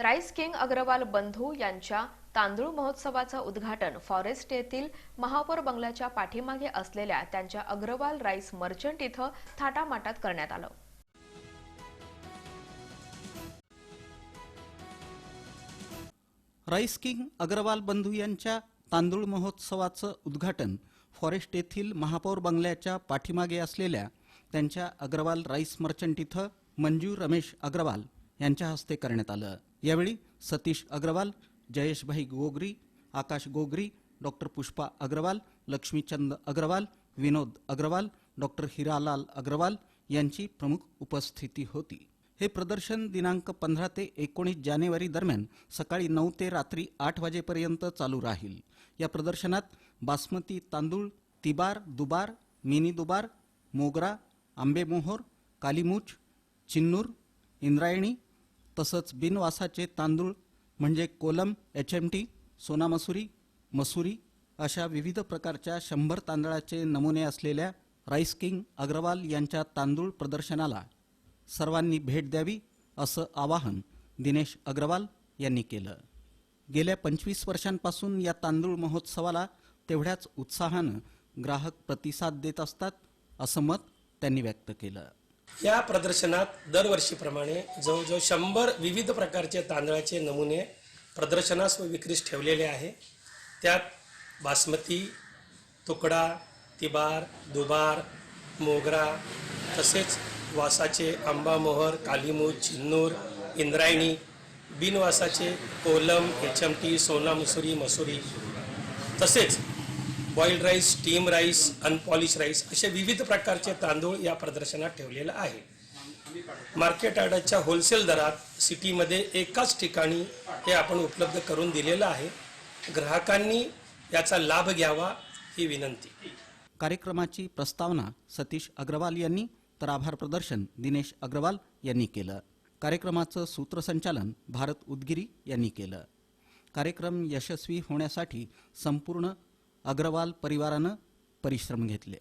Rice king Agarwal बंधू यांच्या तांदूळ महोत्सवाचं उद्घाटन फॉरेस्ट येथील महापौर बंगल्याच्या पाठीमागे असलेल्या त्यांच्या अग्रवाल राईस मर्चंट इथं थाटामाटात करण्यात आलं. राईस किंग अग्रवाल बंधू यांच्या तांदूळ महोत्सवाचं उद्घाटन फॉरेस्ट येथील महापौर बंगल्याच्या पाठीमागे असलेल्या त्यांच्या अग्रवाल राईस मर्चंट इथं मंजू रमेश अग्रवाल यांच्या हस्ते करण्यात आलं. यावेळी सतीश अग्रवाल जयेशभाई गोगरी आकाश गोगरी डॉक्टर पुष्पा अग्रवाल लक्ष्मीचंद अग्रवाल विनोद अग्रवाल डॉक्टर हिरालाल अग्रवाल यांची प्रमुख उपस्थिती होती. हे प्रदर्शन दिनांक पंधरा ते एकोणीस जानेवारी दरम्यान सकाळी नऊ ते रात्री आठ वाजेपर्यंत चालू राहील. या प्रदर्शनात बासमती तांदूळ तिबार दुबार मिनी दुबार मोगरा आंबेमोहोर कालीमूच चिन्नूर इंद्रायणी तसंच बिनवासाचे तांदूळ म्हणजे Kolam H M T Sonamasuri Masuri अशा विविध प्रकारच्या शंभर तांदळाचे नमुने असलेल्या राईस किंग अग्रवाल यांच्या तांदूळ प्रदर्शनाला सर्वांनी भेट द्यावी असं आवाहन दिनेश अग्रवाल यांनी केलं. गेल्या पंचवीस वर्षांपासून या तांदूळ महोत्सवाला तेवढ्याच उत्साहानं ग्राहक प्रतिसाद देत असतात असं मत त्यांनी व्यक्त केलं. या प्रदर्शनात दरवर्षीप्रमाणे जवळजवळ शंभर विविध प्रकारचे तांदळाचे नमुने प्रदर्शनास व विक्रीस ठेवलेले आहे. त्यात बासमती तुकडा तिबार दुबार मोगरा तसेच वासाचे Ambemohar कालीमूज Chinnor Indrayani बिनवासाचे Kolam H M T Sona Masuri Masuri तसेच boiled rice steam rice unpolished rice असे विविध प्रकारचे तांदूळ या प्रदर्शनात ठेवलेलं आहे. मार्केट यार्डाच्या होलसेल दरात सिटीमध्ये एकाच ठिकाणी हे आपण उपलब्ध करून दिलेलं आहे. ग्राहकांनी याचा लाभ घ्यावा ही विनंती. कार्यक्रमाची प्रस्तावना सतीश अग्रवाल यांनी तर आभार प्रदर्शन दिनेश अग्रवाल यांनी केलं. कार्यक्रमाचं सूत्रसंचालन भारत उदगिरी यांनी केलं. कार्यक्रम यशस्वी होण्यासाठी संपूर्ण अग्रवाल परिवारानं परिश्रम घेतले.